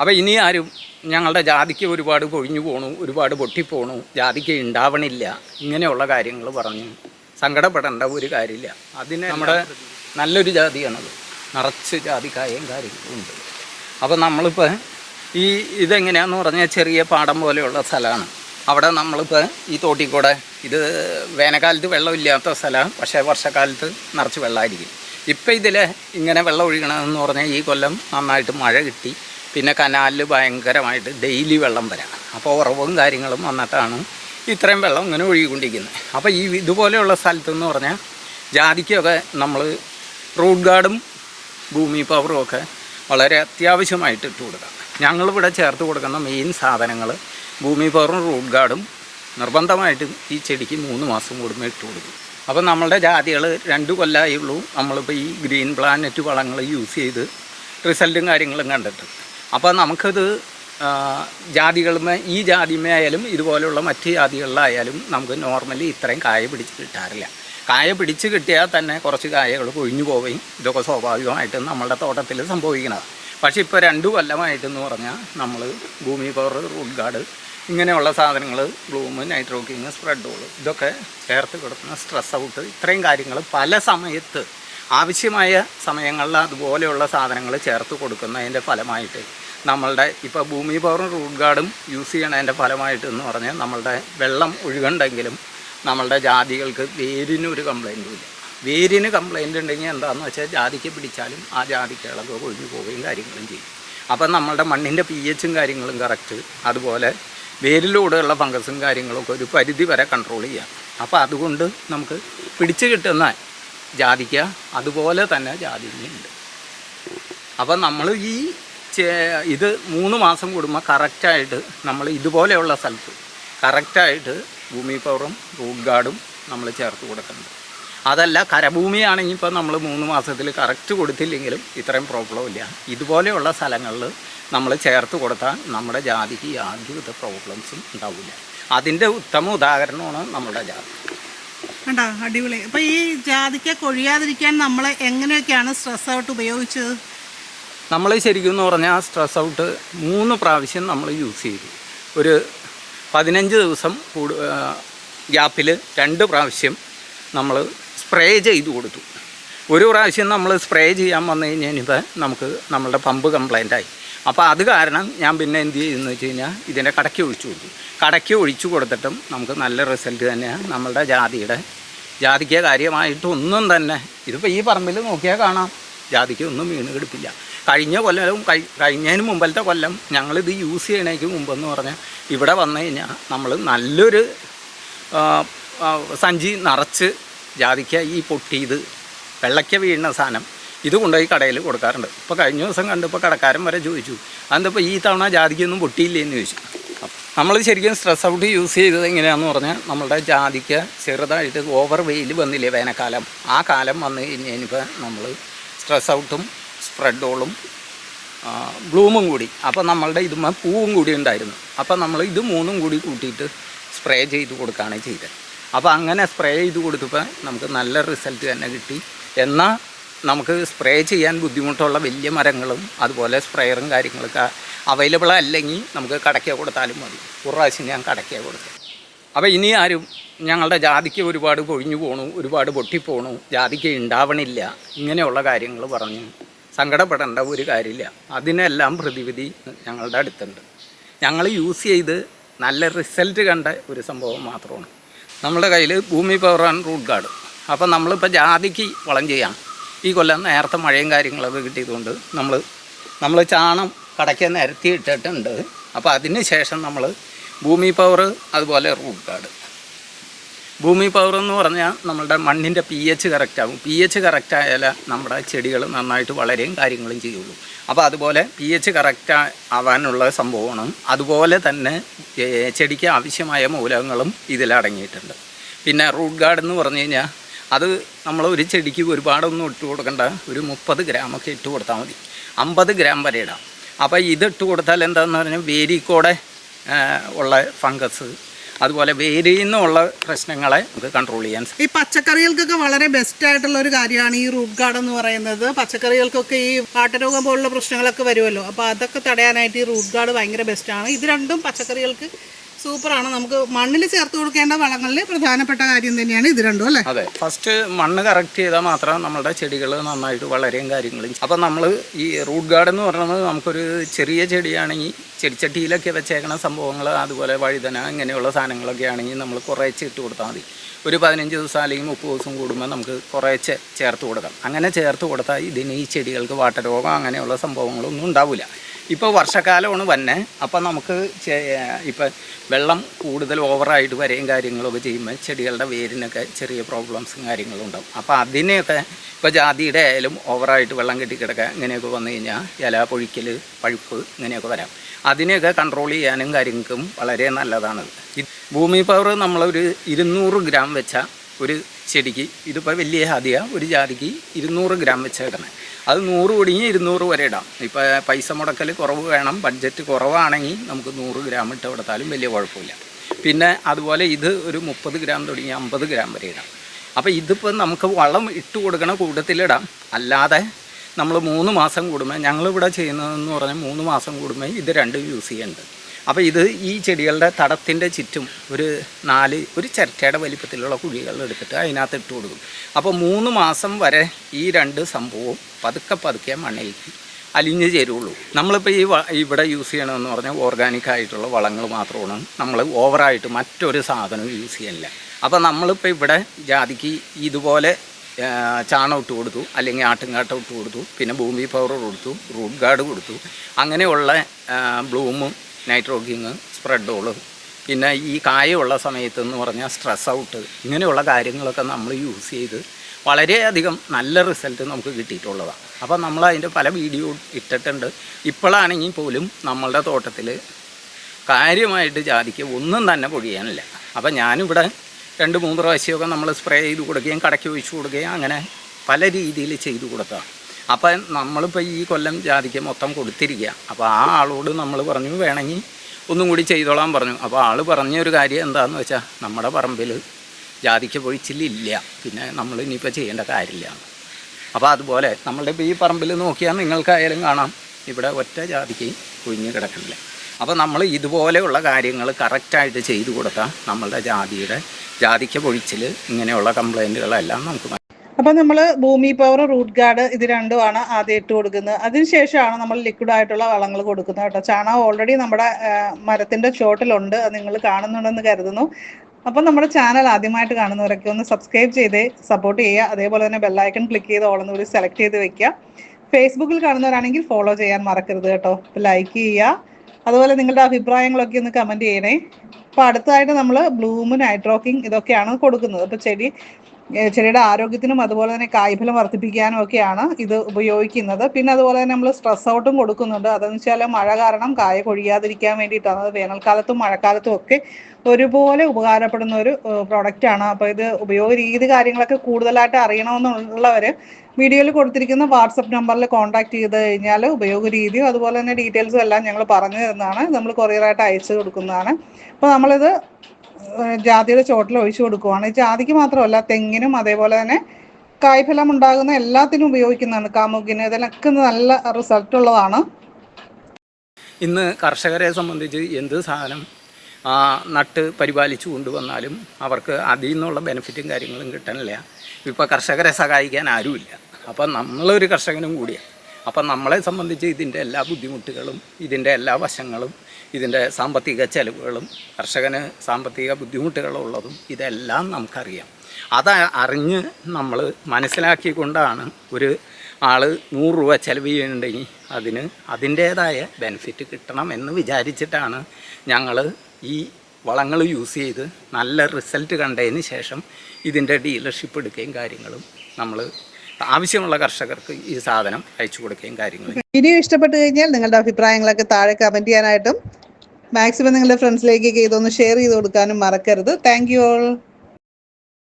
അപ്പോൾ ഇനി ആരും ഞങ്ങളുടെ ജാതിക്ക് ഒരുപാട് കൊഴിഞ്ഞു പോണു ഒരുപാട് പൊട്ടിപ്പോണു ജാതിക്ക് ഉണ്ടാവണില്ല ഇങ്ങനെയുള്ള കാര്യങ്ങൾ പറഞ്ഞു സങ്കടപ്പെടേണ്ട ഒരു കാര്യമില്ല. അതിന് നമ്മുടെ നല്ലൊരു ജാതിയാണത്. നിറച്ച് ജാതിക്കായും കാര്യങ്ങളും ഉണ്ട്. അപ്പോൾ നമ്മളിപ്പോൾ ഈ ഇതെങ്ങനെയാന്ന് പറഞ്ഞാൽ ചെറിയ പാടം പോലെയുള്ള സ്ഥലമാണ്. അവിടെ നമ്മളിപ്പോൾ ഈ തോട്ടിക്കൂടെ ഇത് വേനൽക്കാലത്ത് വെള്ളമില്ലാത്ത സ്ഥലമാണ്. പക്ഷേ വർഷക്കാലത്ത് നിറച്ച് വെള്ളമായിരിക്കും. ഇപ്പം ഇതിൽ ഇങ്ങനെ വെള്ളം ഒഴുകണമെന്ന് പറഞ്ഞാൽ ഈ കൊല്ലം നന്നായിട്ട് മഴ കിട്ടി. പിന്നെ കനാലിൽ ഭയങ്കരമായിട്ട് ഡെയിലി വെള്ളം വരാം. അപ്പോൾ ഉറവും കാര്യങ്ങളും വന്നിട്ടാണ് ഇത്രയും വെള്ളം ഇങ്ങനെ ഒഴുകിക്കൊണ്ടിരിക്കുന്നത്. അപ്പോൾ ഈ ഇതുപോലെയുള്ള സ്ഥലത്തെന്ന് പറഞ്ഞാൽ ജാതിക്കൊക്കെ നമ്മൾ റൂട്ട് ഗാർഡും ഭൂമി പവറും ഒക്കെ വളരെ അത്യാവശ്യമായിട്ട് ഇട്ട് കൊടുക്കാം ഞങ്ങളിവിടെ ചേർത്ത് കൊടുക്കുന്ന മെയിൻ സാധനങ്ങൾ ഭൂമി പവറും റൂട്ട് ഗാർഡും നിർബന്ധമായിട്ടും ഈ ചെടിക്ക് മൂന്ന് മാസം കൂടുമ്പോൾ ഇട്ട് കൊടുക്കും. അപ്പോൾ നമ്മളുടെ ജാതികൾ രണ്ട് കൊല്ലമായുള്ളൂ നമ്മളിപ്പോൾ ഈ ഗ്രീൻ പ്ലാനറ്റ് വളങ്ങൾ യൂസ് ചെയ്ത് റിസൾട്ടും കാര്യങ്ങളും കണ്ടിട്ട്. അപ്പോൾ നമുക്കത് ജാതികളുമേ ഈ ജാതിമേ ആയാലും ഇതുപോലെയുള്ള മറ്റ് ജാതികളിലായാലും നമുക്ക് നോർമലി ഇത്രയും കായ പിടിച്ച് കിട്ടാറില്ല. കായ പിടിച്ച് കിട്ടിയാൽ തന്നെ കുറച്ച് കായകൾ കൊഴിഞ്ഞു പോവുകയും ഇതൊക്കെ സ്വാഭാവികമായിട്ടും നമ്മളുടെ തോട്ടത്തിൽ സംഭവിക്കുന്നത്. പക്ഷേ ഇപ്പോൾ രണ്ടു കൊല്ലമായിട്ടെന്ന് പറഞ്ഞാൽ നമ്മൾ ഭൂമി പവർ റൂട്ട് ഗാർഡ് ഇങ്ങനെയുള്ള സാധനങ്ങൾ ബ്ലൂമ് നൈട്രോക്കിങ് സ്പ്രെഡുകൾ ഇതൊക്കെ ചേർത്ത് കിടക്കുന്ന സ്ട്രെസ് ഔട്ട് ഇത്രയും കാര്യങ്ങൾ പല സമയത്ത് ആവശ്യമായ സമയങ്ങളിൽ അതുപോലെയുള്ള സാധനങ്ങൾ ചേർത്ത് കൊടുക്കുന്നതിന്റെ ഫലമായിട്ട് നമ്മളുടെ ഇപ്പോൾ ഭൂമി പവറും റൂട്ട് ഗാർഡും യൂസ് ചെയ്യണതിന്റെ ഫലമായിട്ട് എന്ന് പറഞ്ഞാൽ നമ്മളുടെ വെള്ളം ഒഴുകണ്ടെങ്കിലും നമ്മളുടെ ജാതികൾക്ക് വേരിന് ഒരു കംപ്ലൈന്റും ഇല്ല. വേരിന് കംപ്ലൈന്റ് ഉണ്ടെങ്കിൽ എന്താണെന്ന് വെച്ചാൽ ജാതിക്ക് പിടിച്ചാലും ആ ജാതിക്കുകളൊക്കെ ഒഴിഞ്ഞു പോവുകയും കാര്യങ്ങളും ചെയ്യും. അപ്പം നമ്മളുടെ മണ്ണിന്റെ പി എച്ചും കാര്യങ്ങളും കറക്റ്റ് അതുപോലെ വേരിലൂടെയുള്ള ഫംഗസും കാര്യങ്ങളൊക്കെ ഒരു പരിധി വരെ കൺട്രോൾ ചെയ്യാം. അപ്പോൾ അതുകൊണ്ട് നമുക്ക് പിടിച്ചു കിട്ടുന്ന ജാതിക്ക അതുപോലെ തന്നെ ജാതിയുണ്ട് അപ്പം നമ്മൾ ഈ ഇത് മൂന്ന് മാസം കൂടുമ്പോൾ കറക്റ്റായിട്ട് നമ്മൾ ഇതുപോലെയുള്ള സ്ഥലത്ത് കറക്റ്റായിട്ട് ഭൂമി പവറും റൂട്ട് ഗാർഡും നമ്മൾ ചേർത്ത് കൊടുക്കുന്നത് അതല്ല കരഭൂമിയാണെങ്കിൽ ഇപ്പോൾ നമ്മൾ മൂന്ന് മാസത്തിൽ കറക്റ്റ് കൊടുത്തില്ലെങ്കിലും ഇത്രയും പ്രോബ്ലം ഇല്ല. ഇതുപോലെയുള്ള സ്ഥലങ്ങളിൽ നമ്മൾ ചേർത്ത് കൊടുത്താൽ നമ്മുടെ ജാതിക്ക് യാതൊരുവിധ പ്രോബ്ലംസും ഉണ്ടാവില്ല. അതിന്റെ ഉത്തമ ഉദാഹരണമാണ് നമ്മുടെ ജാതി. അടിപൊളി. അപ്പൊ ഈ ജാതിക്ക കൊഴിയാതിരിക്കാൻ നമ്മൾ എങ്ങനെയൊക്കെയാണ് സ്ട്രെസ് ഔട്ട് ഉപയോഗിച്ചത്? നമ്മൾ ശരിക്കും എന്ന് പറഞ്ഞാൽ ആ സ്ട്രെസ് ഔട്ട് മൂന്ന് പ്രാവശ്യം നമ്മൾ യൂസ് ചെയ്തു. ഒരു പതിനഞ്ച് ദിവസം കൂടു ഗ്യാപ്പിൽ രണ്ട് പ്രാവശ്യം നമ്മൾ സ്പ്രേ ചെയ്ത് കൊടുത്തു. ഒരു പ്രാവശ്യം നമ്മൾ സ്പ്രേ ചെയ്യാൻ വന്നു കഴിഞ്ഞപ്പോൾ നമുക്ക് നമ്മളുടെ പമ്പ് കംപ്ലൈന്റ് ആയി. അപ്പോൾ അത് കാരണം ഞാൻ പിന്നെ എന്ത് ചെയ്യുന്നു വെച്ച് കഴിഞ്ഞാൽ ഇതിന്റെ കടക്കി ഒഴിച്ചു കൊടുത്തു. കടക്കി ഒഴിച്ചു കൊടുത്തിട്ടും നമുക്ക് നല്ല റിസൾട്ട് തന്നെയാണ് നമ്മളുടെ ജാതിയുടെ ജാതിക്ക് കാര്യമായിട്ടൊന്നും തന്നെ ഇതിപ്പോൾ ഈ പറമ്പിൽ നോക്കിയാൽ കാണാം. ജാതിക്ക് ഒന്നും വീണ് കിടപ്പില്ല. കഴിഞ്ഞ കൊല്ലം കഴി കഴിഞ്ഞതിന് മുമ്പലത്തെ കൊല്ലം ഞങ്ങളിത് യൂസ് ചെയ്യണേക്ക് മുമ്പെന്ന് പറഞ്ഞാൽ ഇവിടെ വന്നു കഴിഞ്ഞാൽ നമ്മൾ നല്ലൊരു സഞ്ചി നിറച്ച് ജാതിക്ക ഈ പൊട്ടിയത് വെള്ളയ്ക്ക വീഴുന്ന സാധനം ഇത് കൊണ്ടുപോയി കടയിൽ കൊടുക്കാറുണ്ട്. ഇപ്പോൾ കഴിഞ്ഞ ദിവസം കണ്ടപ്പോൾ കടക്കാരൻ വരെ ചോദിച്ചു അതെന്തപ്പോൾ ഈ തവണ ജാതിക്കൊന്നും പൊട്ടിയില്ലേ എന്ന് ചോദിച്ചു. നമ്മൾ ശരിക്കും സ്ട്രെസ് ഔട്ട് യൂസ് ചെയ്തത് എങ്ങനെയാണെന്ന് പറഞ്ഞാൽ നമ്മളുടെ ജാതിക്ക് ചെറുതായിട്ട് ഓവർ വെയിൽ വന്നില്ലേ വേനൽക്കാലം ആ കാലം വന്നു കഴിഞ്ഞപ്പോൾ നമ്മൾ സ്ട്രെസ് ഔട്ടും സ്പ്രെഡോളും ബ്ലൂമും കൂടി. അപ്പോൾ നമ്മളുടെ ഇതുമ പൂവും കൂടി ഉണ്ടായിരുന്നു. അപ്പോൾ നമ്മൾ ഇത് മൂന്നും കൂടി കൂട്ടിയിട്ട് സ്പ്രേ ചെയ്ത് കൊടുക്കുകയാണ് ചെയ്തത് അപ്പോൾ അങ്ങനെ സ്പ്രേ ചെയ്ത് കൊടുത്തപ്പോൾ നമുക്ക് നല്ല റിസൾട്ട് തന്നെ കിട്ടി. എന്നാൽ നമുക്ക് സ്പ്രേ ചെയ്യാൻ ബുദ്ധിമുട്ടുള്ള വലിയ മരങ്ങളും അതുപോലെ സ്പ്രേയറും കാര്യങ്ങളൊക്കെ അവൈലബിൾ അല്ലെങ്കിൽ നമുക്ക് കടയ്ക്ക കൊടുത്താലും മതി. ഒരു പ്രാവശ്യം ഞാൻ കടയ്ക്ക കൊടുത്തു. അപ്പോൾ ഇനി ആരും ഞങ്ങളുടെ ജാതിക്ക് ഒരുപാട് കൊഴിഞ്ഞു പോണു ഒരുപാട് പൊട്ടിപ്പോണു ജാതിക്ക് ഉണ്ടാവണില്ല ഇങ്ങനെയുള്ള കാര്യങ്ങൾ പറഞ്ഞ്. സങ്കടപ്പെടേണ്ട ഒരു കാര്യമില്ല. അതിനെല്ലാം പ്രതിവിധി ഞങ്ങളുടെ അടുത്തുണ്ട്. ഞങ്ങൾ യൂസ് ചെയ്ത് നല്ല റിസൾട്ട് കണ്ട ഒരു സംഭവം മാത്രമാണ്. നമ്മുടെ കയ്യിൽ ഭൂമി ആൻഡ് റൂട്ട് ഗാർഡ് അപ്പം നമ്മളിപ്പോൾ ജാതിക്ക് വളം ചെയ്യാം ഈ കൊല്ലം നേരത്തെ മഴയും കാര്യങ്ങളൊക്കെ കിട്ടിയതുകൊണ്ട് നമ്മൾ നമ്മൾ ചാണം കടയ്ക്ക് നിരത്തി ഇട്ടിട്ടുണ്ട് അപ്പോൾ അതിന് ശേഷം നമ്മൾ ഭൂമി പവർ അതുപോലെ റൂട്ട് ഗാർഡ് ഭൂമി പവർ എന്ന് പറഞ്ഞാൽ നമ്മളുടെ മണ്ണിന്റെ പി എച്ച് കറക്റ്റാകും പി എച്ച് കറക്റ്റായാൽ നമ്മുടെ ചെടികൾ നന്നായിട്ട് വളരെയും കാര്യങ്ങളും ചെയ്യുള്ളൂ. അപ്പോൾ അതുപോലെ പി എച്ച് കറക്റ്റ് ആവാനുള്ള സംഭവമാണ്. അതുപോലെ തന്നെ ചെടിക്ക് ആവശ്യമായ മൂലകങ്ങളും ഇതിലടങ്ങിയിട്ടുണ്ട് പിന്നെ റൂട്ട് ഗാർഡ് എന്ന് പറഞ്ഞു കഴിഞ്ഞാൽ അത് നമ്മൾ ഒരു ചെടിക്ക് ഒരുപാടൊന്നും ഇട്ട് കൊടുക്കേണ്ട. ഒരു മുപ്പത് ഗ്രാമൊക്കെ ഇട്ട് കൊടുത്താൽ മതി. അമ്പത് ഗ്രാം വരെ ഇടാം. അപ്പോൾ ഇത് കൊടുത്താൽ എന്താണെന്ന് പറഞ്ഞാൽ വേരിക്കോടെ ഉള്ള ഫംഗസ് അതുപോലെ വേരിൽ നിന്നുള്ള പ്രശ്നങ്ങളെ നമുക്ക് കൺട്രോൾ ചെയ്യാൻ ഈ പച്ചക്കറികൾക്കൊക്കെ വളരെ ബെസ്റ്റ് ആയിട്ടുള്ള ഒരു കാര്യമാണ് ഈ റൂട്ട് ഗാർഡ് എന്ന് പറയുന്നത്. പച്ചക്കറികൾക്കൊക്കെ ഈ പാട്ടരോഗം പോലുള്ള പ്രശ്നങ്ങളൊക്കെ വരുമല്ലോ. അപ്പോൾ അതൊക്കെ തടയാനായിട്ട് ഈ റൂട്ട് ഗാർഡ് ഭയങ്കര ബെസ്റ്റാണ് ഇത് രണ്ടും പച്ചക്കറികൾക്ക് സൂപ്പറാണ്. നമുക്ക് മണ്ണിൽ ചേർത്ത് കൊടുക്കേണ്ട വളങ്ങളിൽ പ്രധാനപ്പെട്ട കാര്യം തന്നെയാണ് ഇത് രണ്ടും അല്ലേ? അതെ. ഫസ്റ്റ് മണ്ണ് കറക്റ്റ് ചെയ്താൽ മാത്രം നമ്മുടെ ചെടികൾ നന്നായിട്ട് വളരെയും കാര്യങ്ങളും അപ്പം നമ്മൾ ഈ റൂട്ട് ഗാർഡ് എന്ന് പറയുന്നത് നമുക്കൊരു ചെറിയ ചെടിയാണെങ്കിൽ ചെടിച്ചട്ടിയിലൊക്കെ വെച്ചേക്കണ സംഭവങ്ങൾ അതുപോലെ വഴുതന ഇങ്ങനെയുള്ള സാധനങ്ങളൊക്കെ ആണെങ്കിൽ നമ്മൾ കുറേശ്ശെ ഇട്ട് കൊടുത്താൽ മതി. ഒരു പതിനഞ്ച് ദിവസം അല്ലെങ്കിൽ മുപ്പത് ദിവസം കൂടുമ്പോൾ നമുക്ക് കുറേശ്ശെ ചേർത്ത് കൊടുക്കാം. അങ്ങനെ ചേർത്ത് കൊടുത്താൽ ഇതിന് ഈ ചെടികൾക്ക് വാട്ടരോഗം അങ്ങനെയുള്ള സംഭവങ്ങളൊന്നും ഉണ്ടാവില്ല. ഇപ്പോൾ വർഷക്കാലമാണ് വന്നെ. അപ്പം നമുക്ക് ഇപ്പം വെള്ളം കൂടുതൽ ഓവറായിട്ട് വരെയും കാര്യങ്ങളൊക്കെ ചെയ്യുമ്പോൾ ചെടികളുടെ വേരിനൊക്കെ ചെറിയ പ്രോബ്ലംസും കാര്യങ്ങളും ഉണ്ടാവും. അപ്പോൾ അതിനെയൊക്കെ ഇപ്പോൾ ജാതിയുടെ ആയാലും ഓവറായിട്ട് വെള്ളം കെട്ടിക്കിടക്കുക ഇങ്ങനെയൊക്കെ വന്നു കഴിഞ്ഞാൽ ഇല പൊഴിക്കൽ പഴുപ്പ് ഇങ്ങനെയൊക്കെ വരാം. അതിനെയൊക്കെ കൺട്രോൾ ചെയ്യാനും കാര്യങ്ങൾക്കും വളരെ നല്ലതാണ്. ഭൂമി പവർ നമ്മളൊരു ഇരുന്നൂറ് ഗ്രാം വെച്ച ഒരു ചെടിക്ക് ഇതിപ്പോൾ വലിയ ജാതിയാണ് ഒരു ജാതിക്ക് ഇരുന്നൂറ് ഗ്രാം വെച്ചാൽ ഇടണേ അത് നൂറ് ഒടിഞ്ഞ് ഇരുന്നൂറ് വരെ ഇടാം. ഇപ്പോൾ പൈസ മുടക്കൽ കുറവ് വേണം. ബഡ്ജറ്റ് കുറവാണെങ്കിൽ നമുക്ക് നൂറ് ഗ്രാം ഇട്ട് കൊടുത്താലും വലിയ കുഴപ്പമില്ല. പിന്നെ അതുപോലെ ഇത് ഒരു മുപ്പത് ഗ്രാം തുടങ്ങി അമ്പത് ഗ്രാം വരെ ഇടാം. അപ്പോൾ ഇതിപ്പോൾ നമുക്ക് വളം ഇട്ട് കൊടുക്കണ കൂട്ടത്തിലിടാം അല്ലാതെ നമ്മൾ മൂന്ന് മാസം കൂടുമ്പോൾ ഞങ്ങളിവിടെ ചെയ്യുന്നതെന്ന് പറഞ്ഞാൽ മൂന്ന് മാസം കൂടുമ്പോൾ ഇത് രണ്ടും യൂസ് ചെയ്യുന്നുണ്ട് അപ്പോൾ ഇത് ഈ ചെടികളുടെ തടത്തിന്റെ ചുറ്റും ഒരു നാല് ഒരു ചിരട്ടയുടെ വലിപ്പത്തിലുള്ള കുഴികൾ എടുത്തിട്ട് അതിനകത്ത് ഇട്ട് കൊടുക്കും. അപ്പോൾ മൂന്ന് മാസം വരെ ഈ രണ്ട് സംഭവവും പതുക്കെ പതുക്കെ മണ്ണിലേക്ക് അലിഞ്ഞു ചേരുള്ളൂ. നമ്മളിപ്പോൾ ഈ ഇവിടെ യൂസ് ചെയ്യണമെന്ന് പറഞ്ഞാൽ ഓർഗാനിക് ആയിട്ടുള്ള വളങ്ങൾ മാത്രമാണ്. നമ്മൾ ഓവറായിട്ട് മറ്റൊരു സാധനവും യൂസ് ചെയ്യണില്ല. അപ്പോൾ നമ്മളിപ്പോൾ ഇവിടെ ജാതിക്ക് ഇതുപോലെ ചാണം ഇട്ട് കൊടുത്തു അല്ലെങ്കിൽ ആട്ടുംകാട്ടം ഇട്ട് കൊടുത്തു പിന്നെ ഭൂമി പൗഡർ കൊടുത്തു റൂട്ട് ഗാർഡ് കൊടുത്തു അങ്ങനെയുള്ള ബ്ലൂമും നൈട്രോഗിങ് സ്പ്രെഡോൾ പിന്നെ ഈ കായുള്ള സമയത്ത് എന്ന് പറഞ്ഞാൽ സ്ട്രെസ് ഔട്ട് ഇങ്ങനെയുള്ള കാര്യങ്ങളൊക്കെ നമ്മൾ യൂസ് ചെയ്ത് വളരെയധികം നല്ല റിസൾട്ട് നമുക്ക് കിട്ടിയിട്ടുള്ളതാണ്. അപ്പോൾ നമ്മൾ അതിന്റെ പല വീഡിയോ ഇട്ടിട്ടുണ്ട്. ഇപ്പോഴാണെങ്കിൽ പോലും നമ്മളുടെ തോട്ടത്തിൽ കാര്യമായിട്ട് ജാതിക്ക് ഒന്നും തന്നെ പൊഴിയാനില്ല. അപ്പം ഞാനിവിടെ രണ്ട് മൂന്ന് പ്രാവശ്യമൊക്കെ നമ്മൾ സ്പ്രേ ചെയ്ത് കൊടുക്കുകയും കടയ്ക്ക് ഒഴിച്ചു കൊടുക്കുകയും അങ്ങനെ പല രീതിയിൽ ചെയ്തു കൊടുത്തതാണ്. അപ്പം നമ്മളിപ്പോൾ ഈ കൊല്ലം ജാതിക്ക് മൊത്തം കൊടുത്തിരിക്കുക അപ്പോൾ ആ ആളോട് നമ്മൾ പറഞ്ഞു വേണമെങ്കിൽ ഒന്നും കൂടി ചെയ്തോളാൻ പറഞ്ഞു. അപ്പോൾ ആൾ പറഞ്ഞൊരു കാര്യം എന്താണെന്ന് വെച്ചാൽ നമ്മുടെ പറമ്പിൽ ജാതിക്ക് പൊഴിച്ചിലില്ല. പിന്നെ നമ്മൾ ഇനിയിപ്പോൾ ചെയ്യേണ്ട കാര്യമില്ല. അപ്പോൾ അതുപോലെ നമ്മളുടെ ഇപ്പോൾ ഈ പറമ്പിൽ നോക്കിയാൽ നിങ്ങൾക്കായാലും കാണാം ഇവിടെ ഒറ്റ ജാതിക്ക് കുഴിഞ്ഞ് കിടക്കുന്നില്ല അപ്പോൾ നമ്മൾ ഇതുപോലെയുള്ള കാര്യങ്ങൾ കറക്റ്റായിട്ട് ചെയ്തു കൊടുത്താൽ നമ്മളുടെ ജാതിയുടെ ജാതിക്ക് പൊഴിച്ചിൽ ഇങ്ങനെയുള്ള കംപ്ലൈന്റുകളെല്ലാം നമുക്ക് അപ്പോൾ നമ്മൾ ഭൂമി പവർ റൂട്ട് ഗാർഡ് ഇത് രണ്ടുമാണ് ആദ്യം ഇട്ട് കൊടുക്കുന്നത്. അതിനുശേഷമാണ് നമ്മൾ ലിക്വിഡ് ആയിട്ടുള്ള വളങ്ങൾ കൊടുക്കുന്നത് കേട്ടോ. ചാണകം ഓൾറെഡി നമ്മുടെ മരത്തിന്റെ ചോട്ടിലുണ്ട് അത് നിങ്ങൾ കാണുന്നുണ്ടെന്ന് കരുതുന്നു. അപ്പം നമ്മുടെ ചാനൽ ആദ്യമായിട്ട് കാണുന്നവരൊക്കെ ഒന്ന് സബ്സ്ക്രൈബ് ചെയ്ത് സപ്പോർട്ട് ചെയ്യുക. അതേപോലെ തന്നെ ബെല്ലൈക്കൺ ക്ലിക്ക് ചെയ്ത് ഓളെന്ന് കൂടി സെലക്ട് ചെയ്ത് വെക്കുക. ഫേസ്ബുക്കിൽ കാണുന്നവരാണെങ്കിൽ ഫോളോ ചെയ്യാൻ മറക്കരുത് കേട്ടോ. ലൈക്ക് ചെയ്യുക. അതുപോലെ നിങ്ങളുടെ അഭിപ്രായങ്ങളൊക്കെ ഒന്ന് കമന്റ് ചെയ്യണേ. അപ്പോൾ അടുത്തതായിട്ട് നമ്മൾ ബ്ലൂമും നൈട്രോക്കിംഗ് ഇതൊക്കെയാണ് കൊടുക്കുന്നത്. അപ്പോൾ ചെടി ചെടിയുടെ ആരോഗ്യത്തിനും അതുപോലെ തന്നെ കായ്ഫലം വർദ്ധിപ്പിക്കാനും ഒക്കെയാണ് ഇത് ഉപയോഗിക്കുന്നത്. പിന്നെ അതുപോലെ തന്നെ നമ്മൾ സ്ട്രെസ് ഔട്ടും കൊടുക്കുന്നുണ്ട്. അതെന്ന് വെച്ചാൽ മഴ കാരണം കായ കൊഴിയാതിരിക്കാൻ വേണ്ടിയിട്ടാണ്. അത് വേനൽക്കാലത്തും മഴക്കാലത്തും ഒക്കെ ഒരുപോലെ ഉപകാരപ്പെടുന്ന ഒരു പ്രൊഡക്റ്റ് ആണ്. അപ്പോൾ ഇത് ഉപയോഗ രീതി കാര്യങ്ങളൊക്കെ കൂടുതലായിട്ട് അറിയണമെന്നുള്ളവർ വീഡിയോയിൽ കൊടുത്തിരിക്കുന്ന വാട്സപ്പ് നമ്പറിൽ കോൺടാക്ട് ചെയ്ത് കഴിഞ്ഞാൽ ഉപയോഗ രീതിയും അതുപോലെ തന്നെ ഡീറ്റെയിൽസും എല്ലാം ഞങ്ങൾ പറഞ്ഞു തരുന്നതാണ്. നമ്മൾ കൊറിയറായിട്ട് അയച്ചു കൊടുക്കുന്നതാണ്. അപ്പോൾ നമ്മളിത് ജാതിയുടെ ചോട്ടിൽ ഒഴിച്ചു കൊടുക്കുവാണ്. ജാതിക്ക് മാത്രമല്ല തെങ്ങിനും അതേപോലെ തന്നെ കായ്ഫലം ഉണ്ടാകുന്ന എല്ലാത്തിനും ഉപയോഗിക്കുന്നതാണ്. കാമുകിന് ഇതിനൊക്കെ നല്ല റിസൾട്ട് ഉള്ളതാണ്. ഇന്ന് കർഷകരെ സംബന്ധിച്ച് എന്ത് സാധനം നട്ട് പരിപാലിച്ചു കൊണ്ടുവന്നാലും അവർക്ക് അതിൽ നിന്നുള്ള ബെനിഫിറ്റും കാര്യങ്ങളും കിട്ടാനില്ല. ഇപ്പോൾ കർഷകരെ സഹായിക്കാൻ ആരുമില്ല. അപ്പം നമ്മളൊരു കർഷകനും കൂടിയാണ് അപ്പം നമ്മളെ സംബന്ധിച്ച് ഇതിന്റെ എല്ലാ ബുദ്ധിമുട്ടുകളും ഇതിന്റെ എല്ലാ വശങ്ങളും ഇതിന്റെ സാമ്പത്തിക ചെലവുകളും കർഷകന് സാമ്പത്തിക ബുദ്ധിമുട്ടുകളുള്ളതും ഇതെല്ലാം നമുക്കറിയാം. അത് അറിഞ്ഞ് നമ്മൾ മനസ്സിലാക്കിക്കൊണ്ടാണ് ഒരു ആൾ നൂറ് രൂപ ചെലവ് ചെയ്യുന്നുണ്ടെങ്കിൽ അതിന് അതിന്റേതായ ബെനിഫിറ്റ് കിട്ടണം എന്ന് വിചാരിച്ചിട്ടാണ് ഞങ്ങൾ ഈ വളങ്ങൾ യൂസ് ചെയ്ത് നല്ല റിസൾട്ട് കണ്ടതിന് ശേഷം ഇതിന്റെ ഡീലർഷിപ്പ് എടുക്കുകയും കാര്യങ്ങളും നമ്മൾ ആവശ്യമുള്ള കർഷകർക്ക് ഈ സാധനം അയച്ചു കൊടുക്കുകയും കാര്യങ്ങളും വീഡിയോ ഇഷ്ടപ്പെട്ടു കഴിഞ്ഞാൽ നിങ്ങളുടെ അഭിപ്രായങ്ങളൊക്കെ താഴെ കമന്റ് ചെയ്യാനായിട്ടും. മാക്സിമം നിങ്ങളുടെ ഫ്രണ്ട്സിലേക്കൊക്കെ ഇതൊന്ന് ഷെയർ ചെയ്ത് കൊടുക്കാനും മറക്കരുത്. Thank you all